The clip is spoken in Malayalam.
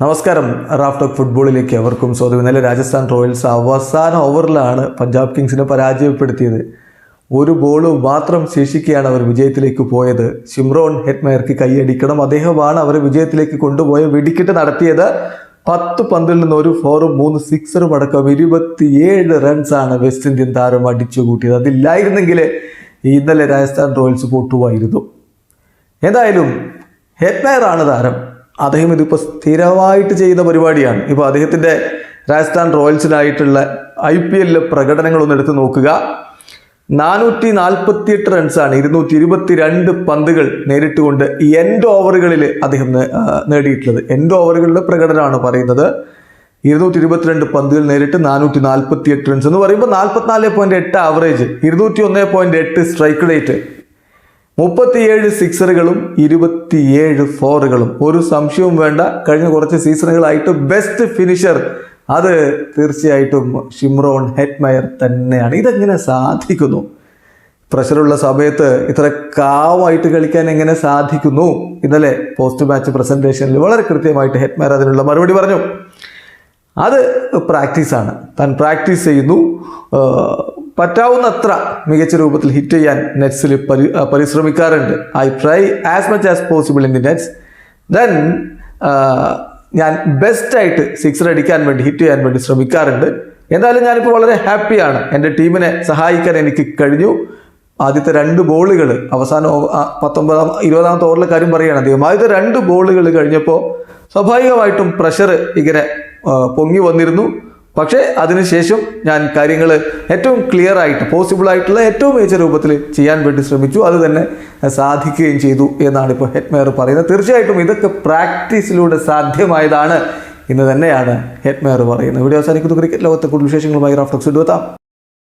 നമസ്കാരം. റാഫ് ടോക്ക് ഫുട്ബോളിലേക്ക് അവർക്കും സ്വാഗതം. ഇന്നലെ രാജസ്ഥാൻ റോയൽസ് അവസാന ഓവറിലാണ് പഞ്ചാബ് കിങ്സിനെ പരാജയപ്പെടുത്തിയത്. ഒരു ബോൾ മാത്രം ശേഷിക്കുകയാണ് അവർ വിജയത്തിലേക്ക് പോയത്. ഷിംറോൺ ഹെറ്റ്മയർക്ക് കൈയടിക്കണം. അദ്ദേഹമാണ് അവരെ വിജയത്തിലേക്ക് കൊണ്ടുപോയ വെടിക്കെട്ട് നടത്തിയത്. പത്ത് പന്തിൽ നിന്ന് ഒരു ഫോറും മൂന്ന് സിക്സറും അടക്കം ഇരുപത്തിയേഴ് റൺസാണ് വെസ്റ്റ് ഇന്ത്യൻ താരം അടിച്ചു കൂട്ടിയത്. അതില്ലായിരുന്നെങ്കിൽ ഇന്നലെ രാജസ്ഥാൻ റോയൽസ് പൊട്ടുമായിരുന്നു. എന്തായാലും ഹെറ്റ്മയർ ആണ് താരം. അദ്ദേഹം ഇതിപ്പോൾ സ്ഥിരമായിട്ട് ചെയ്യുന്ന പരിപാടിയാണ്. ഇപ്പോൾ അദ്ദേഹത്തിന്റെ രാജസ്ഥാൻ റോയൽസിനായിട്ടുള്ള ഐ പി എല്ലിലെ പ്രകടനങ്ങളൊന്ന് എടുത്ത് നോക്കുക. നാനൂറ്റി നാൽപ്പത്തിയെട്ട് റൺസാണ് ഇരുന്നൂറ്റി ഇരുപത്തി രണ്ട് പന്തുകൾ നേരിട്ടുകൊണ്ട് എൻഡ് ഓവറുകളിൽ അദ്ദേഹം നേടിയിട്ടുള്ളത്. എൻഡ് ഓവറുകളിലെ പ്രകടനമാണ് പറയുന്നത്. ഇരുന്നൂറ്റി ഇരുപത്തിരണ്ട് പന്തുകൾ നേരിട്ട് നാനൂറ്റി നാൽപ്പത്തി എട്ട് റൺസ് എന്ന് പറയുമ്പോൾ നാൽപ്പത്തിനാല് പോയിന്റ് എട്ട് ആവറേജ് ഇരുന്നൂറ്റി ഒന്ന് പോയിന്റ് എട്ട് സ്ട്രൈക്ക് റേറ്റ് മുപ്പത്തിയേഴ് സിക്സറുകളും ഇരുപത്തിയേഴ് ഫോറുകളും. ഒരു സംശയവും വേണ്ട. കഴിഞ്ഞ കുറച്ച് സീസണുകളായിട്ട് ബെസ്റ്റ് ഫിനിഷർ. അത് തീർച്ചയായിട്ടും ഷിംറോൺ ഹെറ്റ്മയർ തന്നെയാണ്. ഇതെങ്ങനെ സാധിക്കുന്നു? പ്രഷറുള്ള സമയത്ത് ഇത്ര കാവായിട്ട് കളിക്കാൻ എങ്ങനെ സാധിക്കുന്നു? ഇന്നലെ പോസ്റ്റ് മാച്ച് പ്രസന്റേഷനിൽ വളരെ കൃത്യമായിട്ട് ഹെറ്റ്മയർ അതിനുള്ള മറുപടി പറഞ്ഞു. അത് പ്രാക്ടീസാണ്. താൻ പ്രാക്ടീസ് ചെയ്യുന്നു. പറ്റാവുന്നത്ര മികച്ച രൂപത്തിൽ ഹിറ്റ് ചെയ്യാൻ നെറ്റ്സിൽ പരി പരിശ്രമിക്കാറുണ്ട്. I try as much as possible in the nets then ഞാൻ ബെസ്റ്റായിട്ട് സിക്സർ അടിക്കാൻ വേണ്ടി ഹിറ്റ് ചെയ്യാൻ വേണ്ടി ശ്രമിക്കാറുണ്ട്. എന്തായാലും ഞാനിപ്പോൾ വളരെ ഹാപ്പിയാണ് എന്റെ ടീമിനെ സഹായിക്കാൻ എനിക്ക് കഴിഞ്ഞു. ആദ്യത്തെ രണ്ട് ബോളുകൾ അവസാന പത്തൊമ്പതാം ഇരുപതാമത്തെ ഓവറിലെ കാര്യം പറയുകയാണ് അദ്ദേഹം. ആദ്യത്തെ രണ്ട് ബോളുകൾ കഴിഞ്ഞപ്പോൾ സ്വാഭാവികമായിട്ടും പ്രഷർ ഇങ്ങനെ പൊങ്ങി വന്നിരുന്നു. പക്ഷേ അതിനുശേഷം ഞാൻ കാര്യങ്ങൾ ഏറ്റവും ക്ലിയർ ആയിട്ട് പോസിബിൾ ആയിട്ടുള്ള ഏറ്റവും മികച്ച രൂപത്തിൽ ചെയ്യാൻ വേണ്ടി ശ്രമിച്ചു. അത് തന്നെ സാധിക്കുകയും ചെയ്തു എന്നാണ് ഇപ്പോൾ ഹെഡ്മെയർ പറയുന്നത്. തീർച്ചയായിട്ടും ഇതൊക്കെ പ്രാക്ടീസിലൂടെ സാധ്യമായതാണ് എന്ന് തന്നെയാണ് ഹെഡ്മെയർ പറയുന്നത്. വീഡിയോ അവസാനിക്കുന്നു. ക്രിക്കറ്റ് ലോകത്തെ കൂടുതൽ വിശേഷങ്ങളുമായി റാഫ്ലക്സ് എടുത്താം